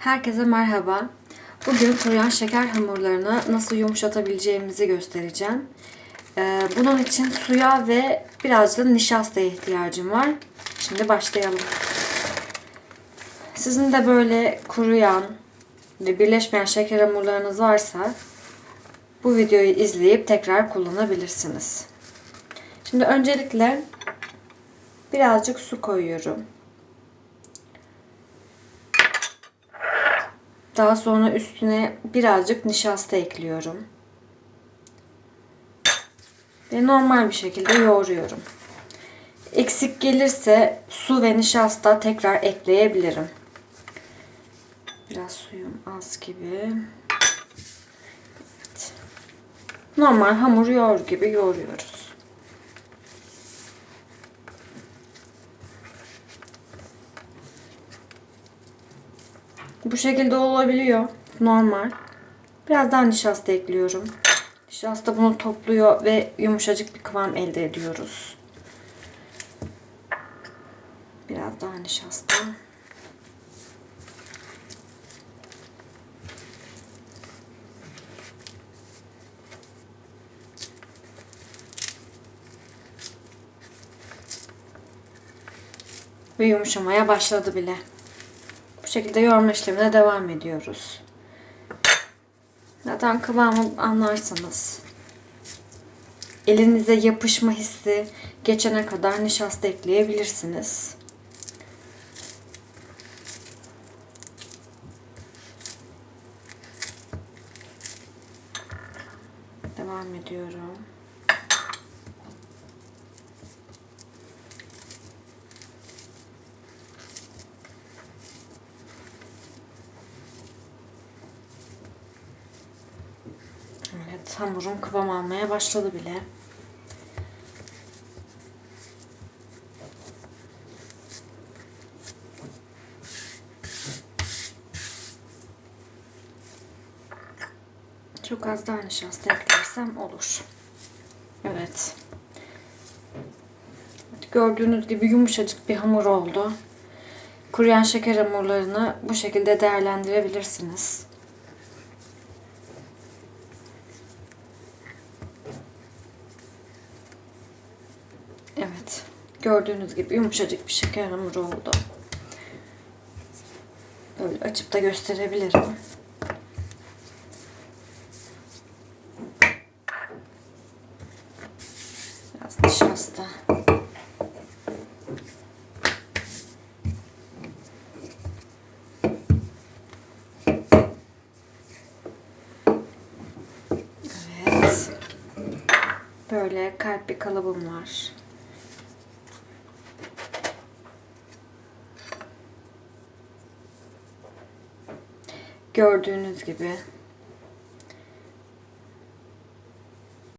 Herkese merhaba. Bugün kuruyan şeker hamurlarını nasıl yumuşatabileceğimizi göstereceğim. Ee, bunun için suya ve biraz da nişastaya ihtiyacım var. Şimdi başlayalım. Sizin de böyle kuruyan ve birleşmeyen şeker hamurlarınız varsa bu videoyu izleyip tekrar kullanabilirsiniz. Şimdi öncelikle birazcık su koyuyorum. Daha sonra üstüne birazcık nişasta ekliyorum. Ve normal bir şekilde yoğuruyorum. Eksik gelirse su ve nişasta tekrar ekleyebilirim. Biraz suyum az gibi. Evet. Normal hamur yoğur gibi yoğuruyoruz. Bu şekilde olabiliyor. Normal. Biraz daha nişasta ekliyorum. Nişasta bunu topluyor ve yumuşacık bir kıvam elde ediyoruz. Biraz daha nişasta. Ve yumuşamaya başladı bile. Şekilde yoğurma işlemine devam ediyoruz. Zaten kıvamı anlarsınız. Elinize yapışma hissi geçene kadar nişasta ekleyebilirsiniz. Devam ediyorum. Evet, hamurum kıvam almaya başladı bile. Çok az daha nişasta eklersem olur. Evet. Gördüğünüz gibi yumuşacık bir hamur oldu. Kuruyan şeker hamurlarını bu şekilde değerlendirebilirsiniz. Evet. Gördüğünüz gibi yumuşacık bir şeker hamuru oldu. Böyle açıp da gösterebilirim. Biraz nişasta. Evet. Böyle kalp bir kalıbım var. Gördüğünüz gibi